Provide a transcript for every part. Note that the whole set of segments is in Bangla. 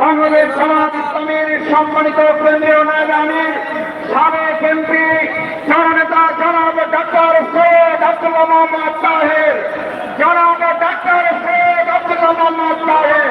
বাংলাদেশ জামাত ইসলামীর সম্মানিত কেন্দ্রীয় নায়ক আমির সাবেক এমপি জননেতা জনাব ডাক্তার সৈয়দ আব্দুল্লাহ মোহাম্মদ তাহের। জনাব ডাক্তার সৈয়দ আব্দুল্লাহ মোহাম্মদ তাহের।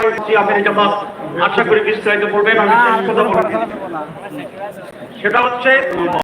আমির জামাত আশা করি বিস্তারিত বলবেন আমি কথা বলব। সেটা হচ্ছে